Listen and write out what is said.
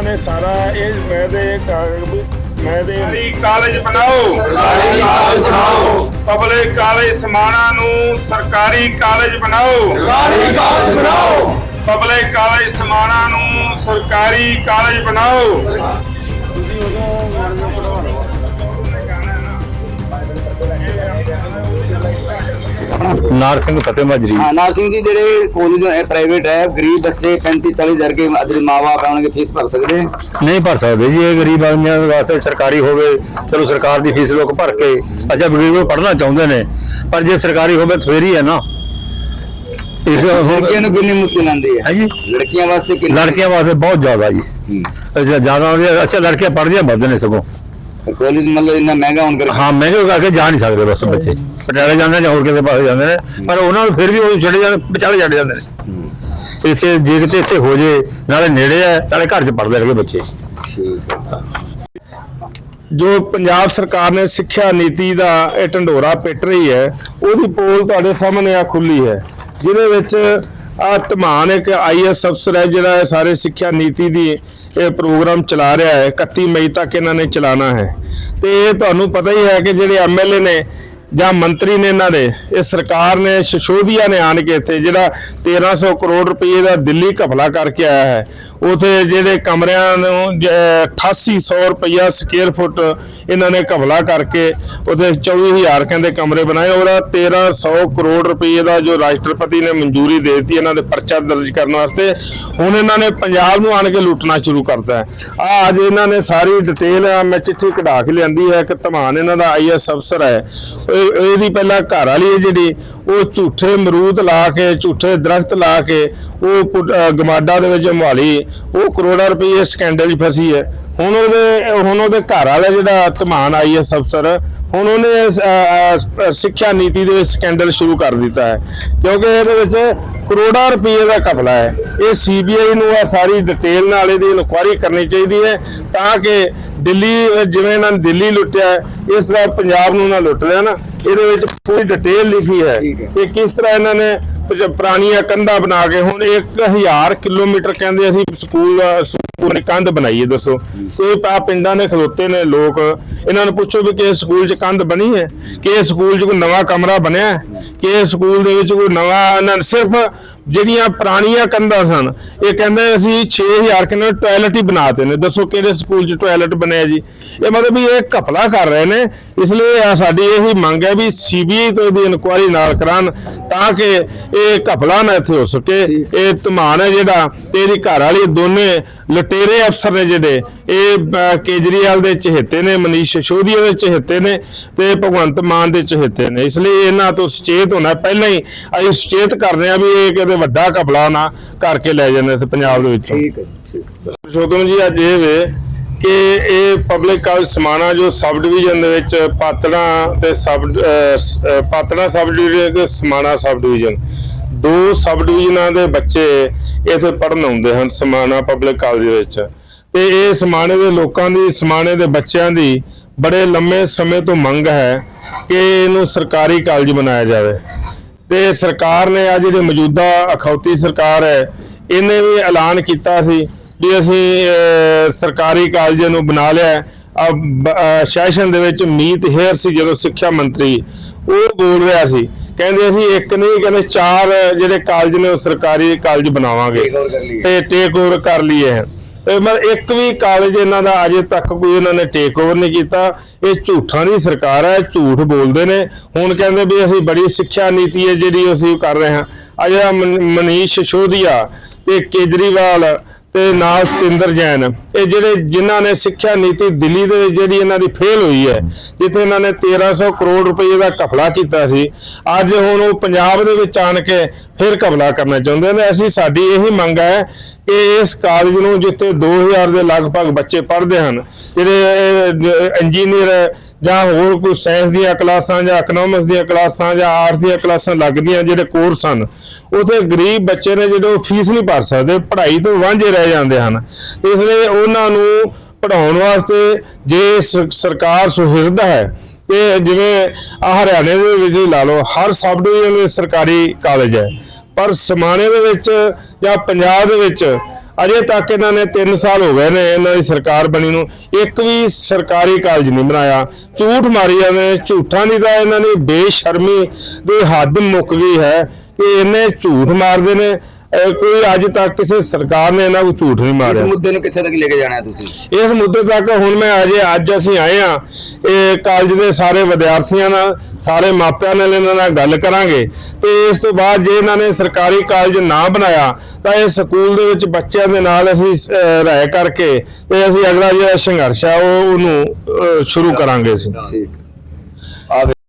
ਇਹਨਾਂ ਨੇ ਸਾਰਾ ਇਹ ਮੈਂ ਦੇ ਮੈਂ ਦੇ ਸਰਕਾਰੀ ਕਾਲਜ ਬਣਾਓ। ਸਰਕਾਰੀ ਕਾਲਜ ਬਣਾਓ। ਪਬਲਿਕ ਕਾਲਜ ਸਮਾਣਾ ਨੂੰ ਸਰਕਾਰੀ ਕਾਲਜ ਬਣਾਓ। ਸਰਕਾਰੀ ਕਾਲਜ ਬਣਾਓ। ਪਬਲਿਕ ਕਾਲਜ ਸਮਾਣਾ ਨੂੰ ਸਰਕਾਰੀ ਕਾਲਜ ਬਣਾਓ। ਨਾਰ ਸਿੰਘ ਫਤਿਹ ਮਾਜਰੀ। ਹਾਂ ਨਾਰ ਸਿੰਘ ਜੀ ਜਿਹੜੇ ਕਾਲਜ ਹੈ ਪ੍ਰਾਈਵੇਟ ਹੈ ਗਰੀਬ ਬੱਚੇ 35 40 ਹਜ਼ਾਰ ਕੇ ਜਿਹੜੇ ਮਾਪੇ ਆਉਣਗੇ ਫੀਸ ਭਰ ਸਕਦੇ? ਨਹੀਂ ਭਰ ਸਕਦੇ ਜੀ ਇਹ ਗਰੀਬ ਆਦਮੀਆਂ ਵਾਸਤੇ ਸਰਕਾਰੀ ਹੋਵੇ ਚਲੋ ਸਰਕਾਰ ਦੀ ਫੀਸ ਲੋਕ ਭਰ ਕੇ ਅੱਛਾ ਗਰੀਬ ਪੜ੍ਹਨਾ ਚਾਹੁੰਦੇ ਨੇ ਪਰ ਜੇ ਸਰਕਾਰੀ ਹੋਵੇ ਫੇਰ ਹੀ ਹੈ ਨਾ। ਇਸ ਲੜਕੀਆਂ ਨੂੰ ਕਿੰਨੀ ਮੁਸ਼ਕਿਲ ਆਉਂਦੀ ਹੈ? ਹੈ ਜੀ ਲੜਕੀਆਂ ਵਾਸਤੇ ਕਿੰਨੀ? ਲੜਕੀਆਂ ਵਾਸਤੇ ਬਹੁਤ ਜ਼ਿਆਦਾ ਜੀ। ਅੱਛਾ ਜ਼ਿਆਦਾ ਅੱਛਾ ਲੜਕੀਆਂ ਪੜ੍ਹਦੀਆਂ ਵੱਧ ਨੇ ਸਗੋਂ। ਕਾਲਜ ਮਤਲਬ ਇੰਨਾ ਮਹਿੰਗਾ ਹੋਣ ਕਰਕੇ। ਹਾਂ ਮਹਿੰਗੇ ਕਰਕੇ ਜਾ ਨਹੀਂ ਸਕਦੇ ਬਸ ਬੱਚੇ। ਪਟਿਆਲੇ ਜਾਂਦੇ ਨੇ ਜਾਂ ਹੋਰ ਕਿਸੇ ਪਾਸੇ ਜਾਂਦੇ ਨੇ ਪਰ ਉਹਨਾਂ ਨੂੰ ਫਿਰ ਵੀ ਉਹ ਚੜੇ ਜਾਂਦੇ ਵਿਚਾਲੇ ਚੜੇ ਜਾਂਦੇ ਨੇ। ਇੱਥੇ ਜੇ ਕਿਤੇ ਇੱਥੇ ਹੋ ਜੇ ਨਾਲੇ ਨੇੜੇ ਹੈ ਨਾਲੇ ਘਰ 'ਚ ਪੜ੍ਹਦੇ ਰਹਿਣਗੇ ਬੱਚੇ। ਜੋ ਪੰਜਾਬ ਸਰਕਾਰ ਨੇ ਸਿੱਖਿਆ ਨੀਤੀ ਦਾ ਇਹ ਢੰਡੋਰਾ ਪਿੱਟ ਰਹੀ ਹੈ ਉਹਦੀ ਪੋਲ ਤੁਹਾਡੇ ਸਾਹਮਣੇ ਆ ਖੁੱਲੀ ਹੈ। ਜਿਹਦੇ ਵਿੱਚ ਆ ਧਮਾਨ ਇੱਕ ਆਈਐਸ ਅਫਸਰ ਹੈ ਜਿਹੜਾ ਸਾਰੇ ਸਿੱਖਿਆ ਨੀਤੀ ਦੀ ਇਹ ਪ੍ਰੋਗਰਾਮ ਚਲਾ ਰਿਹਾ ਹੈ 31 ਮਈ ਤੱਕ ਇਹਨਾਂ ਨੇ ਚਲਾਣਾ ਹੈ। ਤੇ ਇਹ ਤੁਹਾਨੂੰ ਪਤਾ ਹੀ ਹੈ ਕਿ ਜਿਹੜੇ ਐਮਐਲਏ ਨੇ ਜਾਂ ਮੰਤਰੀ ਨੇ ਇਹਨਾਂ ਦੇ, ਇਹ ਸਰਕਾਰ ਨੇ ਸ਼ਸ਼ੋਦੀਆ ਨੇ ਆਣ ਕੇ ਇੱਥੇ ਜਿਹੜਾ 1300 ਕਰੋੜ ਰੁਪਏ ਦਾ ਦਿੱਲੀ ਘਪਲਾ ਕਰਕੇ ਆਇਆ ਹੈ, ਉਥੇ ਜਿਹੜੇ ਕਮਰਿਆਂ ਨੂੰ, ਜ- 8800 ਰੁਪਇਆ ਸਕੁਅਰ ਫੁੱਟ ਇਹਨਾਂ ਨੇ ਘਪਲਾ ਕਰਕੇ ਉਥੇ 24000 ਕਹਿੰਦੇ ਕਮਰੇ ਬਣਾਏ, ਉਹਦਾ 1300 ਕਰੋੜ ਰੁਪਏ ਦਾ ਜੋ ਰਾਸ਼ਟਰਪਤੀ ਨੇ ਮਨਜ਼ੂਰੀ ਦੇ ਦਿੱਤੀ ਇਹਨਾਂ ਦੇ ਪਰਚਾ ਦਰਜ ਕਰਨ ਵਾਸਤੇ, ਹੁਣ ਇਹਨਾਂ ਨੇ ਪੰਜਾਬ ਨੂੰ ਆਣ ਕੇ ਲੁੱਟਣਾ ਸ਼ੁਰੂ ਕਰਤਾ ਹੈ। ਆ ਅੱਜ ਇਹਨਾਂ ਨੇ ਸਾਰੀ ਡਿਟੇਲ, ਮੈਂ ਚਿੱਠੀ ਕਢਾ ਕੇ ਲਿਆਂਦੀ ਹੈ ਕਿ ਧਮਾਨ ਇਹਨਾਂ ਦਾ ਆਈਐਸ ਅਫਸਰ ਹੈ ਇਹਦੀ ਪਹਿਲਾਂ ਘਰ ਵਾਲੀ ਹੈ ਜਿਹੜੀ, ਉਹ ਝੂਠੇ ਮਰੂਦ ਲਾ ਕੇ, ਝੂਠੇ ਦਰਖਤ ਲਾ ਕੇ, ਉਹ ਪੁ- ਅਹ ਗਮਾਡਾ ਦੇ ਵਿੱਚ ਮਹਾਲੀ, ਉਹ ਕਰੋੜਾਂ ਰੁਪਏ ਸਕੈਂਡਲ 'ਚ ਫਸੀ ਹੈ। ਹੁਣ ਉਹਦੇ ਹੁਣ ਉਹਦੇ ਘਰ ਵਾਲਾ ਜਿਹੜਾ ਧਮਾਨ ਆਈਐਸ ਅਫਸਰ ਹੁਣ ਉਹਨੇ ਸਿੱਖਿਆ ਨੀਤੀ ਦੇ ਸਕੈਂਡਲ ਸ਼ੁਰੂ ਕਰ ਦਿੱਤਾ ਹੈ। ਕਿਉਂਕਿ ਇਹਦੇ ਵਿੱਚ ਕਰੋੜਾਂ ਰੁਪਏ ਦਾ ਘਪਲਾ ਹੈ। ਇਹ ਸੀਬੀਆਈ ਨੂੰ ਆ ਸਾਰੀ ਡਿਟੇਲ ਨਾਲ ਇਹਦੀ ਇਨਕੁਆਇਰੀ ਕਰਨੀ ਚਾਹੀਦੀ ਹੈ ਤਾਂ ਕਿ ਦਿੱਲੀ ਜਿਵੇਂ ਇਹਨਾਂ ਨੇ ਦਿੱਲੀ ਲੁੱਟਿਆ ਇਸ ਤਰ੍ਹਾਂ ਪੰਜਾਬ ਨੂੰ ਨਾ ਲੁੱਟ ਲਿਆ ਨਾ ਇਹਦੇ ਵਿੱਚ ਪੂਰੀ ਡਿਟੇਲ ਲਿਖੀ ਹੈ। ਕਿ ਕਿਸ ਤਰ੍ਹਾਂ ਇਹਨਾਂ ਨੇ ਪੁਰਾਣੀਆਂ ਕੰਧਾਂ ਬਣਾ ਕੇ ਹੁਣ 1000 ਕਿਲੋਮੀਟਰ ਕਹਿੰਦੇ ਅਸੀਂ ਸਕੂਲ ਸਕੂਲ ਦੀ ਕੰਧ ਬਣਾਈਏ ਦੱਸੋ। ਇਹ ਆ ਪਿੰਡਾਂ ਦੇ ਖਲੋਤੇ ਨੇ ਲੋਕ। ਇਹਨਾਂ ਨੂੰ ਪੁੱਛੋ ਵੀ ਕਿਸ ਸਕੂਲ 'ਚ ਕੰਧ ਬਣੀ ਹੈ? ਕਿਸ ਸਕੂਲ 'ਚ ਕੋਈ ਨਵਾਂ ਕਮਰਾ ਬਣਿਆ ਹੈ? ਸਕੂਲ ਦੇ ਵਿੱਚ ਕੋਈ ਨਵਾਂ, ਇਹਨਾਂ ਨੇ ਸਿਰਫ ਜਿਹੜੀਆਂ ਪੁਰਾਣੀਆਂ ਕੰਧਾਂ ਸਨ ਇਹ ਕਹਿੰਦੇ ਅਸੀਂ 6000 ਕਿੰਨੇ ਟਾਇਲਟ ਹੀ ਬਣਾਤੇ ਨੇ। ਦੱਸੋ ਕਿਹੜੇ ਸਕੂਲ 'ਚ ਟਾਇਲਟ ਬਣਿਆ ਜੀ? ਇਹ ਮਤਲਬ ਵੀ ਇਹ ਘਪਲਾ ਕਰ ਰਹੇ ਨੇ ਇਸ ਲਈ ਆ ਸਾਡੀ ਇਹੀ ਮੰਗ ਹੈ ਵੀ ਸੀਬੀਆਈ ਤੋਂ ਇਹਦੀ ਇਨਕੁਆਇਰੀ ਨਾਲ ਕਰਾਉਣ ਤਾਂ ਕਿ ਇਹ ਘਪਲਾ ਨਾ ਇੱਥੇ ਹੋ ਸਕੇ। ਇਹ ਧਮਾਨ ਹੈ ਜਿਹੜਾ ਤੇ ਇਹਦੀ ਘਰ ਵਾਲੀ ਦੋਨੇ ਲਟੇਰੇ ਅਫਸਰ ਨੇ ਜਿਹੜੇ ਇਹ ਕੇਜਰੀਵਾਲ ਦੇ ਚਹੇਤੇ ਨੇ ਮਨੀਸ਼ ਸਿਸੋਦੀਆ ਦੇ ਚਹੇਤੇ ਨੇ ਤੇ ਭਗਵੰਤ ਮਾਨ ਦੇ ਚਹੇਤੇ ਨੇ। ਇਸ ਲਈ ਇਹਨਾਂ ਤੋਂ ਸੁਚੇਤ ਹੋਣਾ ਪਹਿਲਾਂ ਹੀ ਅਸੀਂ ਸੁਚੇਤ ਕਰ ਰਹੇ ਹਾਂ ਵੀ ਇਹ ਕਿਤੇ ਵੱਡਾ ਘਪਲਾ ਨਾ ਕਰਕੇ ਲੈ ਜਾਂਦੇ ਇੱਥੇ ਪੰਜਾਬ ਦੇ ਵਿੱਚੋਂ। ਠੀਕ ਹੈ ਠੀਕ। ਸ਼ੋਤਮ ਜੀ ਅੱਜ ਇਹ ਵੇ ਕਿ ਇਹ ਪਬਲਿਕ ਕਾਲਜ ਸਮਾਣਾ ਜੋ ਸਬ ਡਿਵੀਜ਼ਨ ਦੇ ਵਿੱਚ ਪਾਤੜਾ ਤੇ ਸਬ ਸ- ਪਾਤੜਾ ਸਬ ਡਿਵੀਜ਼ਨ ਤੇ ਸਮਾਣਾ ਸਬ ਡਿਵੀਜ਼ਨ ਦੋ ਸਬ ਡਿਵੀਜ਼ਨਾਂ ਦੇ ਬੱਚੇ ਇੱਥੇ ਪੜਨ ਆਉਂਦੇ ਹਨ ਸਮਾਣਾ ਪਬਲਿਕ ਕਾਲਜ ਵਿੱਚ। ਤੇ ਇਹ ਸਮਾਣੇ ਦੇ ਲੋਕਾਂ ਦੀ ਸਮਾਣੇ ਦੇ ਬੱਚਿਆਂ ਦੀ ਬੜੇ ਲੰਮੇ ਸਮੇਂ ਤੋਂ ਮੰਗ ਹੈ ਕਿ ਇਹਨੂੰ ਸਰਕਾਰੀ ਕਾਲਜ ਬਣਾਇਆ ਜਾਵੇ। ਤੇ ਸਰਕਾਰ ਨੇ ਆ ਜਿਹੜੀ ਮੌਜੂਦਾ ਅਖੌਤੀ ਸਰਕਾਰ ਹੈ ਇਹਨੇ ਵੀ ਐਲਾਨ ਕੀਤਾ ਸੀ ਵੀ ਅਸੀਂ ਸਰਕਾਰੀ ਕਾਲਜ ਨੂੰ ਬਣਾ ਲਿਆ। ਸੈਸ਼ਨ ਦੇ ਵਿੱਚ ਮੀਤ ਹੇਅਰ ਸੀ ਜਦੋਂ ਸਿੱਖਿਆ ਮੰਤਰੀ ਉਹ ਬੋਲ ਰਿਹਾ ਸੀ। ਕਹਿੰਦੇ ਅਸੀਂ ਇੱਕ ਨਹੀਂ ਕਹਿੰਦੇ ਚਾਰ ਜਿਹੜੇ ਕਾਲਜ ਨੇ ਉਹ ਸਰਕਾਰੀ ਕਾਲਜ ਬਣਾਵਾਂਗੇ। ਤੇ ਟੇਕ ਓਵਰ ਕਰ ਲਈਏ। ਮਤਲਬ ਇੱਕ ਵੀ ਕਾਲਜ ਇਹਨਾਂ ਦਾ ਅਜੇ ਤੱਕ ਕੋਈ ਇਹਨਾਂ ਨੇ ਟੇਕ ਓਵਰ ਨਹੀਂ ਕੀਤਾ। ਇਹ ਝੂਠਾਂ ਦੀ ਸਰਕਾਰ ਹੈ, ਝੂਠ ਬੋਲਦੇ ਨੇ। ਹੁਣ ਕਹਿੰਦੇ ਵੀ ਅਸੀਂ ਬੜੀ ਸਿੱਖਿਆ ਨੀਤੀ ਹੈ ਜਿਹੜੀ ਅਸੀਂ ਕਰ ਰਹੇ ਹਾਂ। ਆ ਜਿਹੜਾ ਮਨ- ਮਨੀਸ਼ ਸੋਧੀਆ ਤੇ ਕੇਜਰੀਵਾਲ ਤੇ ਨਾਲ ਸਤਿੰਦਰ ਜੈਨ। ਇਹ ਜਿਹੜੇ ਜਿਨ੍ਹਾਂ ਨੇ ਸਿੱਖਿਆ ਨੀਤੀ ਦਿੱਲੀ ਦੇ ਜਿਹੜੀ ਇਹਨਾਂ ਦੀ ਫੇਲ ਹੋਈ ਹੈ, ਜਿੱਥੇ ਇਹਨਾਂ ਨੇ 1300 ਕਰੋੜ ਰੁਪਏ ਦਾ ਘਪਲਾ ਕੀਤਾ ਸੀ, ਅੱਜ ਹੁਣ ਉਹ ਪੰਜਾਬ ਦੇ ਵਿੱਚ ਆਣ ਕੇ ਫਿਰ ਘਪਲਾ ਕਰਨਾ ਚਾਹੁੰਦੇ ਨੇ ਅਸੀਂ ਸਾਡੀ ਇਹੀ ਮੰਗ ਹੈ ਕਿ ਇਸ ਕਾਲਜ ਨੂੰ ਜਿੱਥੇ 2000 ਦੇ ਲਗਭਗ ਬੱਚੇ ਪੜ੍ਹਦੇ ਹਨ, ਜਿਹੜੇ ਇੰਜੀਨੀਅਰ ਜਾਂ ਹੋਰ ਕੋਈ ਸਾਇੰਸ ਦੀਆਂ ਕਲਾਸਾਂ ਜਾਂ ਇਕਨੋਮਿਕਸ ਦੀਆਂ ਕਲਾਸਾਂ ਜਾਂ ਆਰਟਸ ਦੀਆਂ ਕਲਾਸਾਂ ਲੱਗਦੀਆਂ ਜਿਹੜੇ ਕੋਰਸ ਹਨ, ਉਥੇ ਗਰੀਬ ਬੱਚੇ ਨੇ ਜਿਹੜੇ ਉਹ ਫੀਸ ਨਹੀਂ ਭਰ ਸਕਦੇ, ਪੜ੍ਹਾਈ ਤੋਂ ਵਾਂਝੇ ਰਹਿ ਜਾਂਦੇ ਹਨ। ਇਸ ਲਈ ਉਹਨਾਂ ਨੂੰ ਪੜਾਉਣ ਵਾਸਤੇ ਜੇ ਸਰਕਾਰ ਸੁਹਿਰਦ ਹੈ, ਤੇ ਜਿਵੇਂ ਆਹ ਹਰਿਆਣੇ ਦੇ ਵਿੱਚ ਲਾ ਲਓ, ਹਰ ਸਬ ਡਿਵੀਜ਼ਨ ਵਿੱਚ ਸਰਕਾਰੀ ਕਾਲਜ ਹੈ, ਪਰ ਸਮਾਣੇ ਦੇ ਵਿੱਚ ਜਾਂ ਪੰਜਾਬ ਦੇ ਵਿੱਚ ਅਜੇ ਤੱਕ ਇਹਨਾਂ ਨੇ 3 ਸਾਲ ਹੋ ਗਏ ਨੇ ਇਹਨਾਂ ਦੀ ਸਰਕਾਰ ਬਣੀ ਨੂੰ। ਇੱਕ ਵੀ ਸਰਕਾਰੀ ਕਾਲਜ ਨਹੀਂ ਬਣਾਇਆ। ਝੂਠ ਮਾਰੀ ਜਾਂਦੇ ਨੇ। ਝੂਠਾਂ ਦੀ ਤਾਂ ਇਹਨਾਂ ਦੀ ਬੇਸ਼ਰਮੀ ਦੀ ਹੱਦ ਮੁੱਕ ਗਈ ਹੈ ਕਿ ਇਹਨੇ ਝੂਠ ਮਾਰਦੇ ਨੇ। ਕੋਈ ਅੱਜ ਤੱਕ ਕਿਸੇ ਸਰਕਾਰ ਨੇ ਇਹਨਾਂ ਨੂੰ ਝੂਠ ਨਹੀਂ ਇਸ ਮਾਰਿਆ। ਮੁੱਦੇ ਨੂੰ ਕਿੱਥੇ ਤੱਕ ਲੈ ਕੇ ਜਾਣਾ ਹੈ ਤੁਸੀਂ? ਇਸ ਮੁੱਦੇ ਤੱਕ ਹੁਣ ਮੈਂ ਅਜੇ ਅੱਜ ਅਸੀਂ ਆਏ ਆ ਇਹ ਕਾਲਜ ਦੇ ਸਾਰੇ ਵਿਦਿਆਰਥੀਆਂ ਨਾਲ ਸਾਰੇ ਮਾਪਿਆਂ ਨਾਲ ਇਹਨਾਂ ਨਾਲ ਗੱਲ ਕਰਾਂਗੇ। ਤੇ ਇਸ ਤੋਂ ਬਾਅਦ ਜੇ ਇਹਨਾਂ ਨੇ ਸਰਕਾਰੀ ਕਾਲਜ ਨਾ ਬਣਾਇਆ ਤਾਂ ਇਹ ਸਕੂਲ ਦੇ ਵਿੱਚ ਬੱਚਿਆਂ ਦੇ ਨਾਲ ਅਸੀਂ ਅਹ, ਰਾਏ ਕਰਕੇ ਤੇ ਅਸੀਂ ਅਗਲਾ ਜਿਹੜਾ ਸੰਘਰਸ਼ ਆ ਉਹ ਉਹਨੂੰ ਅਹ, ਸ਼ੁਰੂ ਕਰਾਂਗੇ ਅਸੀਂ। ਠੀਕ।